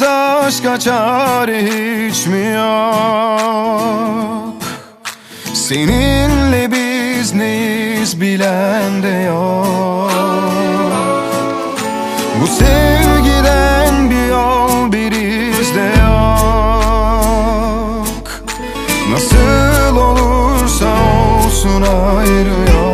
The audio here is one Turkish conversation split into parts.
başka çare hiç mi yok? Seninle biz neyiz bilen de yok. Bu sevgiden bir yol bir iz de yok. Nasıl olursa olsun ayrı yok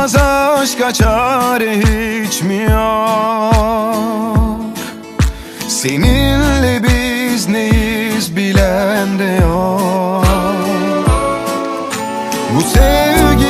Bulunmaz aşka çare hiç mi yok? Seninle biz neyiz bilen de yok. Bu sevgiden